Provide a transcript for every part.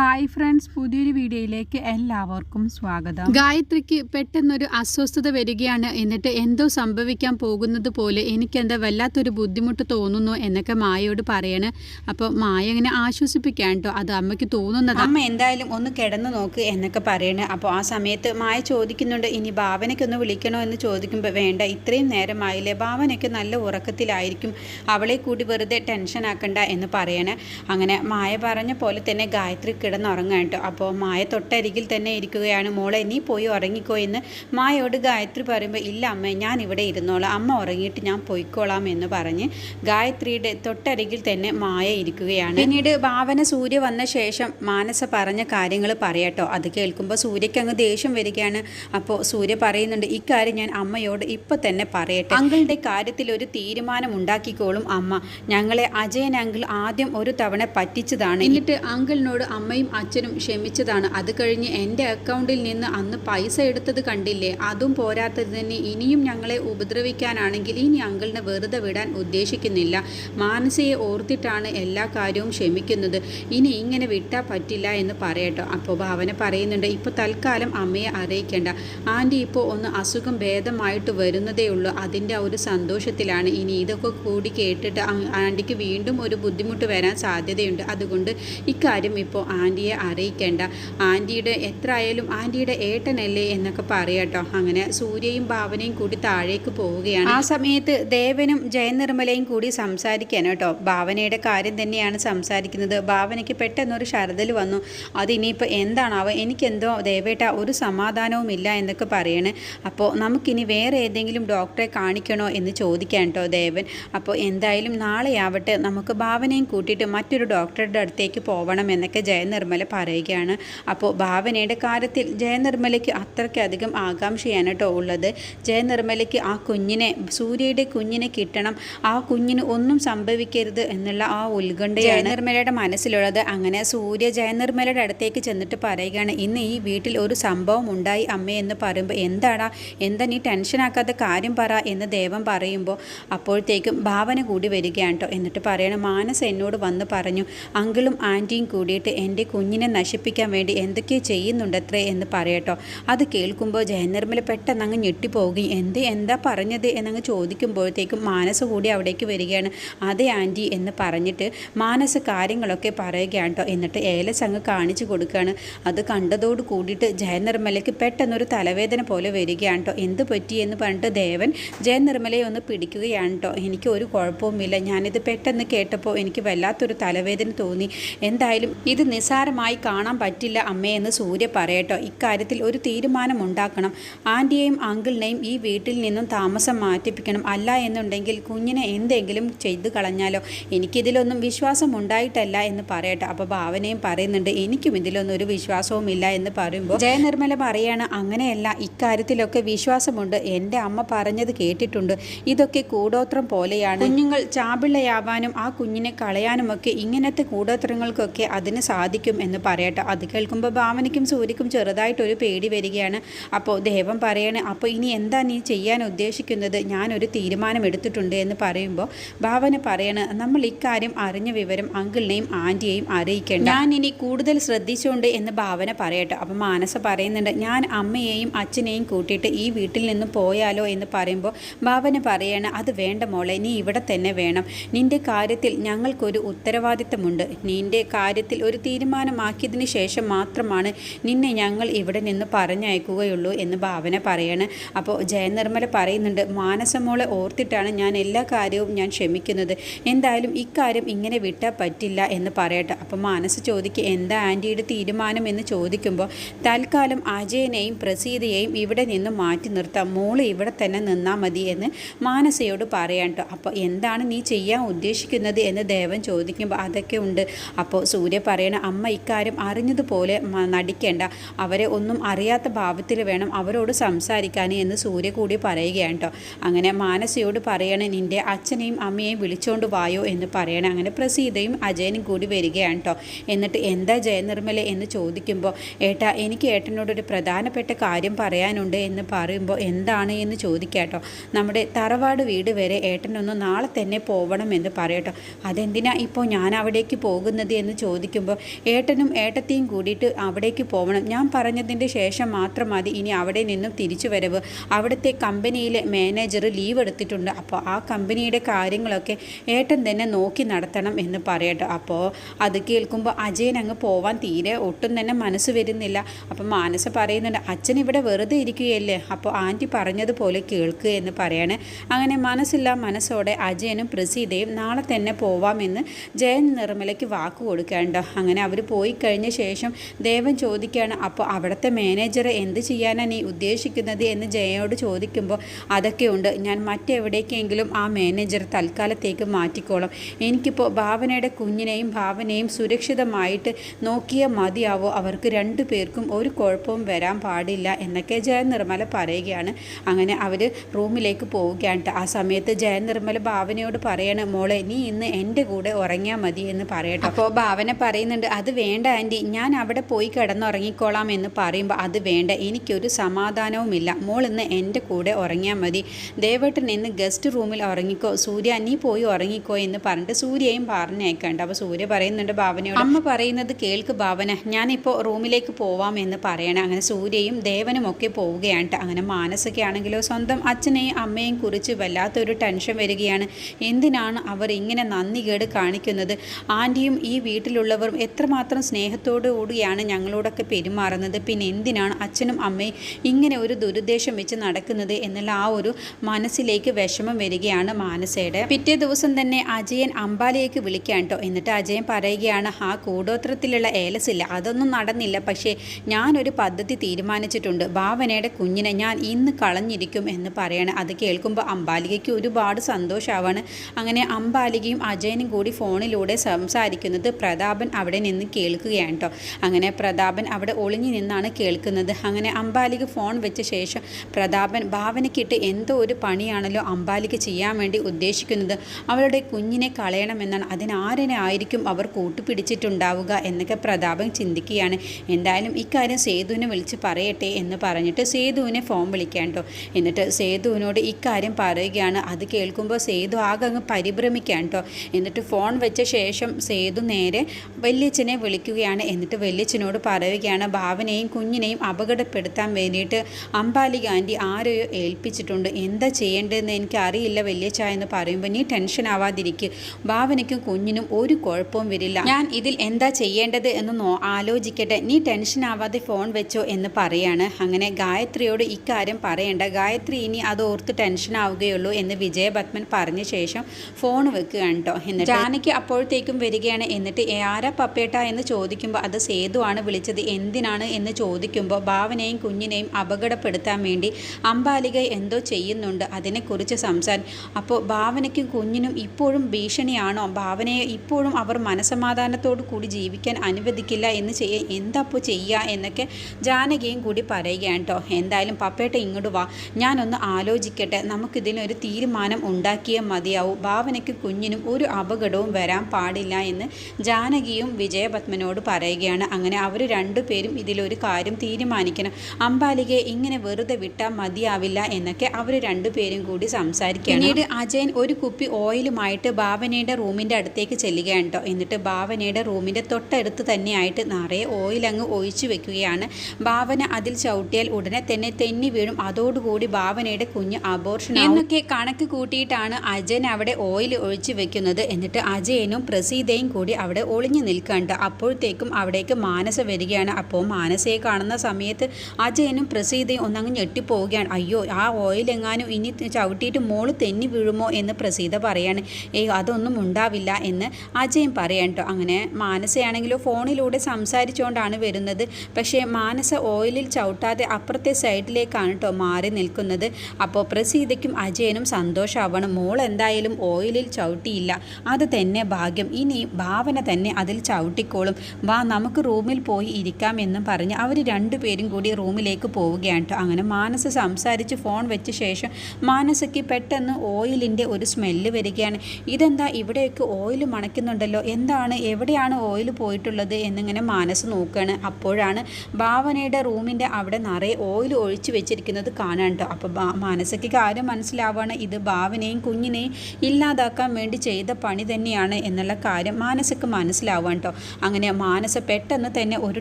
Hi friends പുതിയൊരു വീഡിയോയിലേക്ക് എല്ലാവർക്കും സ്വാഗതം. ഗായത്രിക്ക് പെട്ടെന്നൊരു അസ്വസ്ഥത വരികയാണ്. എന്നിട്ട് എന്തോ സംഭവിക്കാൻ പോകുന്നത് പോലെ എനിക്കെന്താ വല്ലാത്തൊരു ബുദ്ധിമുട്ട് തോന്നുന്നു എന്നൊക്കെ മായയോട് പറയാണ്. അപ്പോൾ മായ ഇങ്ങനെ ആശ്വസിപ്പിക്കാൻ കേട്ടോ അത് അമ്മയ്ക്ക് തോന്നുന്നത്. അമ്മ എന്തായാലും ഒന്ന് കിടന്നു നോക്ക് എന്നൊക്കെ പറയണ്. അപ്പോൾ ആ സമയത്ത് മായ ചോദിക്കുന്നുണ്ട് ഇനി ഭാവനയ്ക്ക് ഒന്ന് വിളിക്കണോ എന്ന് ചോദിക്കുമ്പോൾ വേണ്ട ഇത്രയും നേരമായില്ലേ? ഭാവനയ്ക്ക് നല്ല ഉറക്കത്തിലായിരിക്കും. അവളെ കൂടി വെറുതെ ടെൻഷൻ ആക്കണ്ട എന്ന് പറയണേ. അങ്ങനെ മായ പറഞ്ഞ പോലെ തന്നെ ഗായത്രി കിടന്നുറങ്ങാൻ കേട്ടോ അപ്പോൾ മായ തൊട്ടരികിൽ തന്നെ ഇരിക്കുകയാണ്. മോളെ നീ പോയി ഉറങ്ങിക്കോ എന്ന് മായയോട് ഗായത്രി പറയുമ്പോൾ ഇല്ല അമ്മ ഞാൻ ഇവിടെ ഇരുന്നോളാം. അമ്മ ഉറങ്ങിയിട്ട് ഞാൻ പോയിക്കോളാം എന്ന് പറഞ്ഞ് ഗായത്രിയുടെ തൊട്ടരികിൽ തന്നെ മായ ഇരിക്കുകയാണ്. പിന്നീട് ഭാവന സൂര്യ വന്ന ശേഷം മാനസ പറഞ്ഞ കാര്യങ്ങൾ പറയട്ടോ. അത് കേൾക്കുമ്പോൾ സൂര്യയ്ക്ക് അങ്ങ് ദേഷ്യം വരികയാണ്. അപ്പോൾ സൂര്യ പറയുന്നുണ്ട് ഇക്കാര്യം ഞാൻ അമ്മയോട് ഇപ്പം തന്നെ പറയട്ടെ. അങ്കിളുടെ കാര്യത്തിൽ ഒരു തീരുമാനം ഉണ്ടാക്കിക്കോളും അമ്മ. ഞങ്ങളെ അജയൻ അങ്കിൾ ആദ്യം ഒരു തവണ പറ്റിച്ചതാണ്. എന്നിട്ട് അങ്കിളിനോട് അമ്മയും അച്ഛനും ക്ഷമിച്ചതാണ്. അത് കഴിഞ്ഞ് എന്റെ അക്കൗണ്ടിൽ നിന്ന് അന്ന് പൈസ എടുത്തത് കണ്ടില്ലേ? അതും പോരാത്തതിന് ഇനിയും ഞങ്ങളെ ഉപദ്രവിക്കാനാണെങ്കിൽ ഇനി അങ്കിളിനെ വെറുതെ വിടാൻ ഉദ്ദേശിക്കുന്നില്ല. മാനസയെ ഓർത്തിട്ടാണ് എല്ലാ കാര്യവും ക്ഷമിക്കുന്നത്. ഇനി ഇങ്ങനെ വിട്ടാൽ പറ്റില്ല എന്ന് പറയട്ടോ. അപ്പോൾ ഭാവന പറയുന്നുണ്ട് ഇപ്പോൾ തൽക്കാലം അമ്മയെ അറിയിക്കേണ്ട. ആന്റി ഇപ്പോൾ ഒന്ന് അസുഖം ഭേദമായിട്ട് വരുന്നതേ ഉള്ളൂ. അതിന്റെ ഒരു സന്തോഷത്തിലാണ്. ഇനി ഇതൊക്കെ കൂടി കേട്ടിട്ട് ആന്റിക്ക് വീണ്ടും ഒരു ബുദ്ധിമുട്ട് വരാൻ സാധ്യതയുണ്ട്. അതുകൊണ്ട് ഇക്കാര്യം ഇപ്പോൾ ആന്റിയെ അറിയിക്കേണ്ട. ആന്റിയുടെ എത്ര ആയാലും ആന്റിയുടെ ഏട്ടനല്ലേ എന്നൊക്കെ പറയട്ടോ അങ്ങനെ സൂര്യയും ഭാവനയും കൂടി താഴേക്ക് പോവുകയാണ്. ആ സമയത്ത് ദേവനും ജയനിർമ്മലയും കൂടി സംസാരിക്കാൻ കേട്ടോ. ഭാവനയുടെ കാര്യം തന്നെയാണ് സംസാരിക്കുന്നത്. ഭാവനയ്ക്ക് പെട്ടെന്നൊരു ശരതൽ വന്നു. അതിനിപ്പോൾ എന്താണാവോ? എനിക്കെന്തോ ദേവേട്ട ഒരു സമാധാനവും ഇല്ല എന്നൊക്കെ പറയണേ. അപ്പോൾ നമുക്കിനി വേറെ ഏതെങ്കിലും ഡോക്ടറെ കാണിക്കണോ എന്ന് ചോദിക്കാൻ കേട്ടോ ദേവൻ. അപ്പോൾ എന്തായാലും നാളെയാവട്ടെ നമുക്ക് ഭാവനയും കൂട്ടിയിട്ട് മറ്റൊരു ഡോക്ടറുടെ അടുത്തേക്ക് പോകണം എന്നൊക്കെ ജയനിർമ്മല പറയുകയാണ്. അപ്പോൾ ഭാവനയുടെ കാര്യത്തിൽ ജയനിർമ്മലയ്ക്ക് അത്രയ്ക്കധികം ആകാംക്ഷയാണ് കേട്ടോ ഉള്ളത്. ജയനിർമ്മലയ്ക്ക് ആ കുഞ്ഞിനെ സൂര്യയുടെ കുഞ്ഞിനെ കിട്ടണം. ആ കുഞ്ഞിന് ഒന്നും സംഭവിക്കരുത് എന്നുള്ള ആ ഉത്കണ്ഠയാണ് ജയനിർമ്മലയുടെ മനസ്സിലുള്ളത്. അങ്ങനെ സൂര്യ ജയനിർമ്മലയുടെ അടുത്തേക്ക് ചെന്നിട്ട് പറയുകയാണ് ഇന്ന് ഈ വീട്ടിൽ ഒരു സംഭവം ഉണ്ടായി അമ്മേ എന്ന് പറയുമ്പോൾ എന്താടാ? എന്താ നീ ടെൻഷനാക്കാത്ത കാര്യം പറ എന്ന് ദേവം പറയുമ്പോൾ അപ്പോഴത്തേക്കും ഭാവന കൂടി വരികയാണ് കേട്ടോ എന്നിട്ട് പറയണം മാനസ് എന്നോട് വന്ന് പറഞ്ഞു അങ്കിളും ആന്റിയും കൂടിയിട്ട് എന്റെ കുഞ്ഞിനെ നശിപ്പിക്കാൻ വേണ്ടി എന്തൊക്കെയോ ചെയ്യുന്നുണ്ടത്രേ എന്ന് പറയട്ടോ. അത് കേൾക്കുമ്പോൾ ജയനിർമ്മല പെട്ടെന്ന് അങ്ങ് ഞെട്ടിപ്പോവുകയും എന്ത് എന്താ പറഞ്ഞത് എന്നങ്ങ് ചോദിക്കുമ്പോഴത്തേക്കും മാനസ് കൂടി അവിടേക്ക് വരികയാണ്. അതെ ആന്റി എന്ന് പറഞ്ഞിട്ട് മാനസ് കാര്യങ്ങളൊക്കെ പറയുകയാണ് കേട്ടോ എന്നിട്ട് ഏലസ് അങ്ങ് കാണിച്ചു കൊടുക്കുകയാണ്. അത് കണ്ടതോട് കൂടിയിട്ട് ജയനിർമ്മലയ്ക്ക് പെട്ടെന്നൊരു തലവേദന പോലെ വരികയാണ് കേട്ടോ എന്ത് പറ്റി എന്ന് പറഞ്ഞിട്ട് ദേവൻ ജയനിർമ്മലയെ ഒന്ന് പിടിക്കുകയാണ് കേട്ടോ എനിക്ക് ഒരു കുഴപ്പവുമില്ല. ഞാനിത് പെട്ടെന്ന് കേട്ടപ്പോൾ എനിക്ക് വല്ലാത്തൊരു തലവേദന തോന്നി. എന്തായാലും ഇത് നിസ്സാരമായി കാണാൻ പറ്റില്ല അമ്മയെന്ന് സൂര്യ പറയട്ടോ. ഇക്കാര്യത്തിൽ ഒരു തീരുമാനം ഉണ്ടാക്കണം ആന്റിയെയും അങ്കിളിനെയും ഈ വീട്ടിൽ നിന്നും താമസം മാറ്റിപ്പിക്കണം. അല്ല എന്നുണ്ടെങ്കിൽ കുഞ്ഞിനെ എന്തെങ്കിലും ചെയ്തു കളഞ്ഞാലോ? എനിക്കിതിലൊന്നും വിശ്വാസം ഉണ്ടായിട്ടല്ല എന്ന് പറയട്ടെ. അപ്പോൾ ഭാവനയും പറയുന്നുണ്ട് എനിക്കും ഇതിലൊന്നും ഒരു വിശ്വാസവും ഇല്ല എന്ന് പറയുമ്പോൾ ജയനിർമ്മല പറയാണ് അങ്ങനെയല്ല ഇക്കാര്യത്തിലൊക്കെ വിശ്വാസമുണ്ട്. എന്റെ അമ്മ പറഞ്ഞത് കേട്ടിട്ടുണ്ട്. ഇതൊക്കെ കൂടോത്രം പോലെയാണ്. കുഞ്ഞുങ്ങൾ ചാപിള്ളയാവാനും ആ കുഞ്ഞിനെ കളയാനുമൊക്കെ ഇങ്ങനത്തെ കൂടോത്രങ്ങൾക്കൊക്കെ അതിന് സാധിക്കും. എന്ന് പറയട്ടെ. അത് കേൾക്കുമ്പോൾ ഭാവനയ്ക്കും സൂര്യക്കും ചെറുതായിട്ടൊരു പേടി വരികയാണ്. അപ്പോൾ ദേവം പറയാണ് അപ്പോൾ ഇനി എന്താ നീ ചെയ്യാൻ ഉദ്ദേശിക്കുന്നത്? ഞാനൊരു തീരുമാനം എടുത്തിട്ടുണ്ട് എന്ന് പറയുമ്പോൾ ഭാവന പറയാണ് നമ്മൾ ഇക്കാര്യം അറിഞ്ഞ വിവരം അങ്കിളിനെയും ആന്റിയെയും അറിയിക്കേണ്ട. ഞാൻ ഇനി കൂടുതൽ ശ്രദ്ധിച്ചുകൊണ്ട് എന്ന് ഭാവന പറയട്ടെ. അപ്പം മാനസ പറയുന്നുണ്ട് ഞാൻ അമ്മയെയും അച്ഛനെയും കൂട്ടിയിട്ട് ഈ വീട്ടിൽ നിന്ന് പോയാലോ എന്ന് പറയുമ്പോൾ ഭാവന പറയാണ് അത് വേണ്ട മോളെ നീ ഇവിടെ തന്നെ വേണം. നിന്റെ കാര്യത്തിൽ ഞങ്ങൾക്കൊരു ഉത്തരവാദിത്തമുണ്ട്. നിന്റെ കാര്യത്തിൽ ഒരു തീരുമാനമാക്കിയതിന് ശേഷം മാത്രമാണ് നിന്നെ ഞങ്ങൾ ഇവിടെ നിന്ന് പറഞ്ഞയക്കുകയുള്ളൂ എന്ന് ഭാവന പറയാണ്. അപ്പോൾ ജയനിർമ്മല പറയുന്നുണ്ട് മാനസമോളെ ഓർത്തിട്ടാണ് ഞാൻ എല്ലാ കാര്യവും ഞാൻ ക്ഷമിക്കുന്നത്. എന്തായാലും ഇക്കാര്യം ഇങ്ങനെ വിട്ടാൽ പറ്റില്ല എന്ന് പറയട്ടെ. അപ്പോൾ മാനസ് ചോദിക്കുക എന്താ ആന്റിയുടെ തീരുമാനം? എന്ന് ചോദിക്കുമ്പോൾ തൽക്കാലം അജയനെയും പ്രസീതയെയും ഇവിടെ നിന്ന് മാറ്റി നിർത്താം. മോൾ ഇവിടെ തന്നെ നിന്നാൽ മതി എന്ന് മാനസയോട് പറയാൻ കേട്ടോ. അപ്പോൾ എന്താണ് നീ ചെയ്യാൻ ഉദ്ദേശിക്കുന്നത്? എന്ന് ദേവൻ ചോദിക്കുമ്പോൾ അതൊക്കെ ഉണ്ട്. അപ്പോൾ സൂര്യ പറയണ അമ്മ ഇക്കാര്യം അറിഞ്ഞതുപോലെ നടിക്കേണ്ട. അവരെ ഒന്നും അറിയാത്ത ഭാവത്തിൽ വേണം അവരോട് സംസാരിക്കാൻ എന്ന് സൂര്യ കൂടി പറയുകയാണ് കേട്ടോ അങ്ങനെ മാനസയോട് പറയണേ നിന്റെ അച്ഛനെയും അമ്മയെയും വിളിച്ചോണ്ട് വായോ എന്ന് പറയണേ. അങ്ങനെ പ്രസീതയും അജയനും കൂടി വരികയാണ് കേട്ടോ എന്നിട്ട് എന്താ ജയനിർമ്മല എന്ന് ചോദിക്കുമ്പോൾ ഏട്ടാ എനിക്ക് ഏട്ടനോടൊരു പ്രധാനപ്പെട്ട കാര്യം പറയാനുണ്ട് എന്ന് പറയുമ്പോൾ എന്താണ് എന്ന് ചോദിക്കാട്ടോ നമ്മുടെ തറവാട് വീട് വരെ ഏട്ടനൊന്ന് നാളെ തന്നെ പോകണമെന്ന് പറയട്ടോ അതെന്തിനാ ഇപ്പോൾ ഞാൻ അവിടേക്ക് പോകുന്നത് എന്ന് ചോദിക്കുമ്പോൾ ഏട്ടനും ഏട്ടത്തെയും കൂടിയിട്ട് അവിടേക്ക് പോകണം ഞാൻ പറഞ്ഞതിന്റെ ശേഷം മാത്രം മതി. ഇനി അവിടെ നിന്നും തിരിച്ചു വരവ്. അവിടുത്തെ കമ്പനിയിലെ മാനേജർ ലീവ് എടുത്തിട്ടുണ്ട്. അപ്പോൾ ആ കമ്പനിയുടെ കാര്യങ്ങളൊക്കെ ഏട്ടൻ തന്നെ നോക്കി നടത്തണം എന്ന് പറയട്ടെ. അപ്പോൾ അത് കേൾക്കുമ്പോൾ അജയൻ അങ്ങ് പോവാൻ തീരെ ഒട്ടും തന്നെ മനസ്സ് വരുന്നില്ല. അപ്പം മാനസ പറയുന്നുണ്ട് അച്ഛൻ ഇവിടെ വെറുതെ ഇരിക്കുകയല്ലേ? അപ്പോൾ ആന്റി പറഞ്ഞതുപോലെ കേൾക്കുക എന്ന് പറയാണ്. അങ്ങനെ മനസ്സില്ല മനസ്സോടെ അജയനും പ്രസീതയും നാളെ തന്നെ പോവാമെന്ന് ജയൻ നിർമ്മലയ്ക്ക് വാക്ക് കൊടുക്കേണ്ടോ അങ്ങനെ അവർ പോയി കഴിഞ്ഞ ശേഷം ദേവൻ ചോദിക്കുകയാണ് അപ്പോൾ അവിടുത്തെ മാനേജർ എന്ത് ചെയ്യാനാണ് നീ ഉദ്ദേശിക്കുന്നത്? എന്ന് ജയയോട് ചോദിക്കുമ്പോൾ അതൊക്കെയുണ്ട് ഞാൻ മറ്റെവിടേക്കെങ്കിലും ആ മാനേജർ തൽക്കാലത്തേക്ക് മാറ്റിക്കോളാം. എനിക്കിപ്പോൾ ഭാവനയുടെ കുഞ്ഞിനെയും ഭാവനയും സുരക്ഷിതമായിട്ട് നോക്കിയാൽ മതിയാവോ? അവർക്ക് രണ്ടു പേർക്കും ഒരു കുഴപ്പവും വരാൻ പാടില്ല. എന്നൊക്കെ ജയ നിർമ്മല പറയുകയാണ്. അങ്ങനെ അവർ റൂമിലേക്ക് പോവുകയാണ്. ആ സമയത്ത് ജയ നിർമ്മല ഭാവനയോട് പറയാണ് മോളെ നീ ഇന്ന് എന്റെ കൂടെ ഉറങ്ങിയാൽ മതി എന്ന് പറയട്ടെ. അപ്പോൾ ഭാവന പറയുന്നുണ്ട് അത് വേണ്ട ആന്റി. ഞാൻ അവിടെ പോയി കിടന്നുറങ്ങിക്കോളാം എന്ന് പറയുമ്പോൾ അത് വേണ്ട. എനിക്കൊരു സമാധാനവുമില്ല. മോൾ ഇന്ന് എന്റെ കൂടെ ഉറങ്ങിയാൽ മതി. ദേവട്ടൻ ഇന്ന് ഗസ്റ്റ് റൂമിൽ ഉറങ്ങിക്കോ. സൂര്യ നീ പോയി ഉറങ്ങിക്കോ എന്ന് പറഞ്ഞിട്ട് സൂര്യയും പറഞ്ഞേക്കണ്ട അപ്പോൾ സൂര്യ പറയുന്നുണ്ട് ഭാവനയോട് അമ്മ പറയുന്നത് കേൾക്ക് ഭാവന ഞാനിപ്പോൾ റൂമിലേക്ക് പോവാം എന്ന് പറയണം. അങ്ങനെ സൂര്യയും ദേവനും ഒക്കെ പോവുകയാണ്. അങ്ങനെ മാനസൊക്കെ ആണെങ്കിലോ സ്വന്തം അച്ഛനെയും അമ്മയും കുറിച്ച് വല്ലാത്തൊരു ടെൻഷൻ വരികയാണ്. എന്തിനാണ് അവർ ഇങ്ങനെ നന്ദി കേട് കാണിക്കുന്നത്? ആന്റിയും ഈ വീട്ടിലുള്ളവരും എത്രമാത്രം സ്നേഹത്തോടു കൂടിയാണ് ഞങ്ങളോടൊക്കെ പെരുമാറുന്നത്. പിന്നെ എന്തിനാണ് അച്ഛനും അമ്മയും ഇങ്ങനെ ഒരു ദുരുദ്ദേശം വെച്ച് നടക്കുന്നത് എന്നുള്ള ആ ഒരു മനസ്സിലേക്ക് വിഷമം വരികയാണ് മാനസയുടെ പിറ്റേ ദിവസം തന്നെ അജയൻ അമ്പാലിയേക്ക് വിളിക്കാൻ എന്നിട്ട് അജയൻ പറയുകയാണ് ആ കൂടോത്രത്തിലുള്ള ഏലസില്ല. അതൊന്നും നടന്നില്ല. പക്ഷേ ഞാനൊരു പദ്ധതി തീരുമാനിച്ചിട്ടുണ്ട്. ഭാവനയുടെ കുഞ്ഞിനെ ഞാൻ ഇന്ന് കളഞ്ഞിരിക്കും എന്ന് പറയണം. അത് കേൾക്കുമ്പോൾ അമ്പാലികയ്ക്ക് ഒരുപാട് സന്തോഷമാവാണ് അങ്ങനെ അമ്പാലികയും അജയനും കൂടി ഫോണിലൂടെ സംസാരിക്കുന്നത് പ്രതാപൻ അവിടെ നിന്ന് കേൾക്കുകയാണ് കേട്ടോ അങ്ങനെ പ്രതാപൻ അവിടെ ഒളിഞ്ഞു നിന്നാണ് കേൾക്കുന്നത്. അങ്ങനെ അമ്പാലിക ഫോൺ വെച്ച ശേഷം പ്രതാപൻ ഭാവനയ്ക്കിട്ട് എന്തോ ഒരു പണിയാണല്ലോ അമ്പാലിക ചെയ്യാൻ വേണ്ടി ഉദ്ദേശിക്കുന്നത്. അവളുടെ കുഞ്ഞിനെ കളയണമെന്നാണ്. അതിനാരനെ ആയിരിക്കും അവർ കൂട്ടുപിടിച്ചിട്ടുണ്ടാവുക എന്നൊക്കെ പ്രതാപൻ ചിന്തിക്കുകയാണ്. എന്തായാലും ഇക്കാര്യം സേതുവിനെ വിളിച്ച് പറയട്ടെ എന്ന് പറഞ്ഞിട്ട് സേതുവിനെ ഫോൺ വിളിക്കാൻ കേട്ടോ എന്നിട്ട് സേതുവിനോട് ഇക്കാര്യം പറയുകയാണ്. അത് കേൾക്കുമ്പോൾ സേതു ആകെ അങ്ങ് പരിഭ്രമിക്കാൻ കേട്ടോ എന്നിട്ട് ഫോൺ വെച്ച ശേഷം സേതു നേരെ വല്യച്ഛനെ വിളിക്കുകയാണ്. എന്നിട്ട് വല്യച്ഛനോട് പറയുകയാണ് ഭാവനയും കുഞ്ഞിനെയും അപകടപ്പെടുത്താൻ വേണ്ടിയിട്ട് അമ്പാലിക ആന്റി ആരെയോ ഏൽപ്പിച്ചിട്ടുണ്ട്. എന്താ ചെയ്യേണ്ടതെന്ന് എനിക്ക് അറിയില്ല വല്യച്ഛ എന്ന് പറയുമ്പോൾ നീ ടെൻഷൻ ആവാതിരിക്കുക ഭാവനയ്ക്കും കുഞ്ഞിനും ഒരു കുഴപ്പവും വരില്ല. ഞാൻ ഇതിൽ എന്താ ചെയ്യേണ്ടത് എന്ന് നോ ആലോചിക്കട്ടെ. നീ ടെൻഷൻ ആവാതെ ഫോൺ വെച്ചോ എന്ന് പറയാണ്. അങ്ങനെ ഗായത്രിയോട് ഇക്കാര്യം പറയേണ്ട. ഗായത്രി ഇനി അത് ഓർത്ത് ടെൻഷൻ ആവുകയുള്ളൂ എന്ന് വിജയപത്മൻ പറഞ്ഞ ശേഷം ഫോൺ വെക്കുകയാണ് കേട്ടോ എന്നിട്ട് ജാനയ്ക്ക് അപ്പോഴത്തേക്കും വരികയാണ്. എന്നിട്ട് ആരാ പപ്പേട്ട എന്ന് ചോദിക്കുമ്പോൾ അത് സേതുവാണ് വിളിച്ചത്. എന്തിനാണ് എന്ന് ചോദിക്കുമ്പോൾ ഭാവനയും കുഞ്ഞിനെയും അപകടപ്പെടുത്താൻ വേണ്ടി അമ്പാലിക എന്തോ ചെയ്യുന്നുണ്ട് അതിനെക്കുറിച്ച് സംസാരം. അപ്പോൾ ഭാവനയ്ക്കും കുഞ്ഞിനും ഇപ്പോഴും ഭീഷണിയാണോ? ഭാവനയെ ഇപ്പോഴും അവർ മനസമാധാനത്തോടു കൂടി ജീവിക്കാൻ അനുവദിക്കില്ല എന്ന് ചെയ്യ എന്താപ്പോൾ ചെയ്യുക എന്നൊക്കെ ജാനകിയും കൂടി പറയുകയാണ് കേട്ടോ എന്തായാലും പപ്പേട്ട ഇങ്ങോട്ട് വാ. ഞാനൊന്ന് ആലോചിക്കട്ടെ. നമുക്കിതിനൊരു തീരുമാനം ഉണ്ടാക്കിയേ മതിയാവും. ഭാവനയ്ക്ക് കുഞ്ഞിനും ഒരു അപകടവും വരാൻ പാടില്ല എന്ന് ജാനകിയും വിജയപത്മനോട് പറയുകയാണ്. അങ്ങനെ അവർ രണ്ടുപേരും ഇതിലൊരു കാര്യം തീരുമാനിക്കണം. അമ്പാലികയെ ഇങ്ങനെ വെറുതെ വിട്ടാൽ മതിയാവില്ല എന്നൊക്കെ അവർ രണ്ടുപേരും കൂടി സംസാരിക്കുക പിന്നീട് അജയൻ ഒരു കുപ്പി ഓയിലുമായിട്ട് ഭാവനയുടെ റൂമിന്റെ അടുത്തേക്ക് ചെല്ലുകയാണ് കേട്ടോ എന്നിട്ട് ഭാവനയുടെ റൂമിന്റെ തൊട്ടടുത്ത് തന്നെയായിട്ട് നിറയെ ഓയിൽ അങ്ങ് ഒഴിച്ചു വെക്കുകയാണ്. ഭാവന അതിൽ ചവിട്ടിയാൽ ഉടനെ തന്നെ തെന്നി വീഴും. അതോടുകൂടി ഭാവനയുടെ കുഞ്ഞ് അബോർഷൻ എന്നൊക്കെ കണക്ക് കൂട്ടിയിട്ടാണ് അജയൻ അവിടെ ഓയിൽ ഒഴിച്ചു വെക്കുന്നത്. എന്നിട്ട് അജയനും പ്രസീതയും കൂടി അവിടെ ഒളിഞ്ഞു നിൽക്കണ്ട അപ്പോഴത്തേക്കും അവിടേക്ക് മാനസ വരികയാണ്. അപ്പോൾ മാനസയെ കാണുന്ന സമയത്ത് അജയനും പ്രസീതയും ഒന്നങ്ങ് ഞെട്ടിപ്പോവുകയാണ്. അയ്യോ ആ ഓയിൽ എങ്ങാനും ഇനി ചവിട്ടിയിട്ട് മോൾ തെന്നി വീഴുമോ എന്ന് പ്രസീത പറയാണ്. ഏയ് അതൊന്നും ഉണ്ടാവില്ല എന്ന് അജയൻ പറയാൻ കേട്ടോ അങ്ങനെ മാനസയാണെങ്കിലോ ഫോണിലൂടെ സംസാരിച്ചുകൊണ്ടാണ് വരുന്നത്. പക്ഷേ മാനസ ഓയിലിൽ ചവിട്ടാതെ അപ്പുറത്തെ സൈഡിലേക്കാണ് കേട്ടോ മാറി നിൽക്കുന്നത്. അപ്പോൾ പ്രസീതയ്ക്കും അജയനും സന്തോഷമാവണം മോൾ എന്തായാലും ഓയിലിൽ ചവിട്ടിയില്ല. അത് തന്നെ ഭാഗ്യം. ഇനി ഭാവന തന്നെ അതിൽ ചവിട്ടിക്കോളും വാ നമുക്ക് റൂമിൽ പോയി ഇരിക്കാം എന്നും പറഞ്ഞ് അവർ രണ്ടുപേരും കൂടി റൂമിലേക്ക് പോവുകയാണ് കേട്ടോ അങ്ങനെ മാനസ് സംസാരിച്ച് ഫോൺ വെച്ച ശേഷം മാനസയ്ക്ക് പെട്ടെന്ന് ഓയിലിന്റെ ഒരു സ്മെല്ല് വരികയാണ്. ഇതെന്താ ഇവിടെയൊക്കെ ഓയിൽ മണക്കുന്നുണ്ടല്ലോ എന്താണ് എവിടെയാണ് ഓയിൽ പോയിട്ടുള്ളത് എന്നിങ്ങനെ മാനസ് നോക്കുകയാണ് അപ്പോഴാണ് ഭാവനയുടെ റൂമിന്റെ അവിടെ നിറയെ ഓയിൽ ഒഴിച്ചു വെച്ചിരിക്കുന്നത് കാണാൻ കേട്ടോ അപ്പോൾ മാനസയ്ക്ക് കാര്യം മനസ്സിലാവുകയാണ് ഇത് ഭാവനയും കുഞ്ഞിനെയും ഇല്ലാതാക്കാൻ വേണ്ടി ചെയ്ത പണി തന്നെയാണ് എന്നുള്ള കാര്യം മാനസക്ക് മനസ്സിലാവുകയാണ് കേട്ടോ അങ്ങനെ മാനസ പെട്ടെന്ന് തന്നെ ഒരു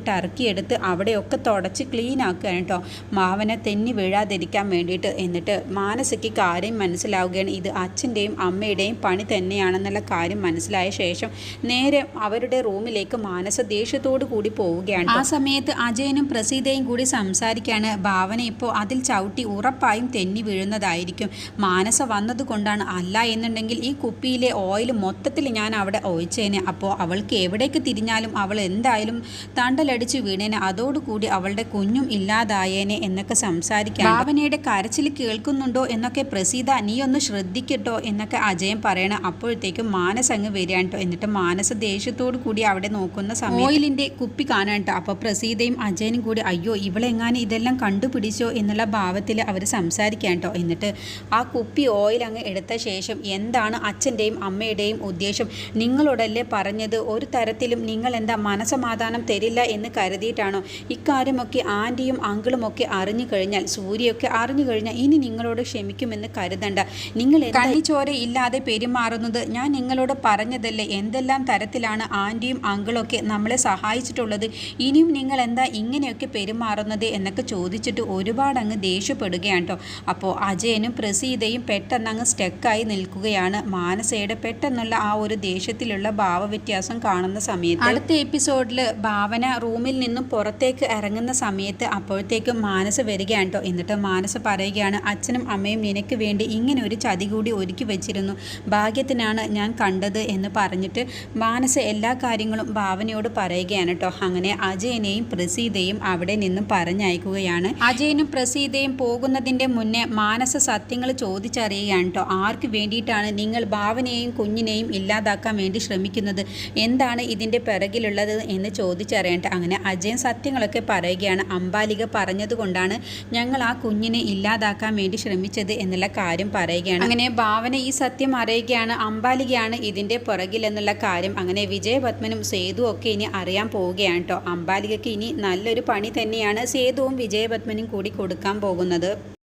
ടർക്കി എടുത്ത് അവിടെയൊക്കെ തുടച്ച് ക്ലീൻ ആക്കുകയാണ് കേട്ടോ. മാവനെ തെന്നി വീഴാതിരിക്കാൻ വേണ്ടിയിട്ട് എന്നിട്ട് മാനസയ്ക്ക് കാര്യം മനസ്സിലാവുകയാണ്. ഇത് അച്ഛന്റെയും അമ്മയുടെയും പണി തന്നെയാണെന്നുള്ള കാര്യം മനസ്സിലായ ശേഷം നേരെ അവരുടെ റൂമിലേക്ക് മാനസ ദേഷ്യത്തോടു കൂടി പോവുകയാണ് ആ സമയത്ത് അജയനും പ്രസീതയും കൂടി സംസാരിക്കുകയാണ്. ഭാവന ഇപ്പോൾ അതിൽ ചവിട്ടി ഉറപ്പായും തെന്നി വീഴുന്നതായിരിക്കും. മാനസ വന്നതുകൊണ്ടാണ് അല്ല എന്നുണ്ടെങ്കിൽ ഈ കുപ്പിയിലെ ഓയിൽ മൊത്തത്തിൽ ഞാൻ അവിടെ ഒഴിച്ചേനെ. അപ്പോൾ അവൾക്ക് എവിടേക്ക് തിരിഞ്ഞാലും അവൾ എന്തായാലും തണ്ടലടിച്ച് വീണേനെ. അതോടുകൂടി അവളുടെ കുഞ്ഞും ഇല്ലാതായേനെ എന്നൊക്കെ സംസാരിക്കാം ഭാവനയുടെ കരച്ചിൽ കേൾക്കുന്നുണ്ടോ എന്നൊക്കെ പ്രസീത നീ ഒന്ന് ശ്രദ്ധിക്കട്ടോ എന്നൊക്കെ അജയൻ പറയണം അപ്പോഴത്തേക്കും മാനസ് അങ്ങ് വരികയാണ് കേട്ടോ എന്നിട്ട് മാനസ ദേഷ്യത്തോടു കൂടി അവിടെ നോക്കുന്ന സമയം ഓയിലിന്റെ കുപ്പി കാണാൻ കേട്ടോ അപ്പോൾ പ്രസീതയും അജയനും കൂടി അയ്യോ ഇവളെങ്ങാനും ഇതെല്ലാം കണ്ടുപിടിച്ചോ എന്നുള്ള ഭാവത്തിൽ അവർ സംസാരിക്കാൻ എന്നിട്ട് ആ കുപ്പി ഓയിൽ അങ്ങ് എടുത്ത ശേഷം എന്താണ് അച്ഛന്റെയും അമ്മയുടെയും ഉദ്ദേശം? നിങ്ങളോടല്ലേ പറഞ്ഞത്? ഒരു തരത്തിലും നിങ്ങൾ എന്താ മനസമാധാനം തരില്ല എന്ന് കരുതിയിട്ടാണോ? ഇക്കാര്യമൊക്കെ ആന്റിയും അങ്കിളും ഒക്കെ അറിഞ്ഞു കഴിഞ്ഞാൽ സൂര്യയൊക്കെ അറിഞ്ഞു കഴിഞ്ഞാൽ ഇനി നിങ്ങളോട് ക്ഷമിക്കുമെന്ന് കരുതണ്ട. നിങ്ങൾ കണ്ണിച്ചോര ഇല്ലാതെ പെരുമാറുന്നത്? ഞാൻ നിങ്ങളോട് പറഞ്ഞതല്ലേ? എന്തെല്ലാം തരത്തിലാണ് ആന്റിയും അങ്കിളൊക്കെ നമ്മളെ സഹായിച്ചിട്ടുള്ളത്? ഇനിയും നിങ്ങൾ എന്താ ഇങ്ങനെയൊക്കെ പെരുമാറുന്നത് എന്നൊക്കെ ചോദിച്ചിട്ട് ഒരുപാട് അങ്ങ് ദേഷ്യപ്പെടുകയാണ് കേട്ടോ അപ്പോൾ അജയനും പ്രസീതയും പെട്ടെന്ന് അങ്ങ് സ്റ്റക്കായി നിൽക്കുകയാണ്. മാനസയുടെ പെട്ടെന്നുള്ള ആ ഒരു ദേഷ്യത്തിലുള്ള ഭാവവ്യത്യാസം കാണുന്ന സമയത്ത്. അടുത്ത എപ്പിസോഡിൽ ഭാവന റൂമിൽ നിന്നും പുറത്തേക്ക് ഇറങ്ങുന്ന സമയത്ത് അപ്പോഴത്തേക്കും മാനസ് വരികയാണ് കേട്ടോ എന്നിട്ട് മാനസ് പറയുകയാണ് അച്ഛനും അമ്മയും നിനക്ക് വേണ്ടി ഇങ്ങനെ ഒരു ചതി കൂടി ഒരുക്കി വെച്ചിരുന്നു. ഭാഗ്യത്തിനാണ് ഞാൻ കണ്ടത് എന്ന് പറഞ്ഞിട്ട് മാനസ് എല്ലാ കാര്യങ്ങളും ഭാവനയോട് പറയുകയാണ് കേട്ടോ അങ്ങനെ അജയനെയും പ്രസീതയും അവിടെ നിന്നും പറഞ്ഞയക്കുകയാണ്. അജയനും പ്രസീതയും പോകുന്നതിന്റെ മുന്നേ മാനസ സത്യങ്ങൾ ചോദിച്ചറിയുകയാണ് കേട്ടോ ആർക്ക് വേണ്ടിയിട്ടാണ് നിങ്ങൾ ഭാവനയെയും കുഞ്ഞിനെയും ഇല്ലാതാക്കാൻ വേണ്ടി ശ്രമിക്കുന്നത്? എന്താണ് ഇതിന്റെ പിറകിലുള്ളത് എന്ന് ചോദിച്ചറിയണ്ട അങ്ങനെ അജയൻ സത്യങ്ങളൊക്കെ പറയുകയാണ്. അംബാലിക പറഞ്ഞതുകൊണ്ടാണ് ഞങ്ങൾ ആ കുഞ്ഞിനെ ഇല്ലാതാക്കാൻ വേണ്ടി ശ്രമിച്ചത് എന്നുള്ള കാര്യം പറയുകയാണ്. അങ്ങനെ ഭാവന ഈ സത്യം അറിയുകയാണ്. അംബാലികയാണ് ഇതിന്റെ പുറകിൽ എന്നുള്ള കാര്യം അങ്ങനെ വിജയപത്മനും സേതു ഒക്കെ ഇനി അറിയാൻ പോവുകയാണ് കേട്ടോ അംബാലികയ്ക്ക് ഇനി നല്ലൊരു പണി തന്നെയാണ് സേതുവും വിജയപത്മനും കൂടി കൊടുക്കാൻ പോകുന്നത്.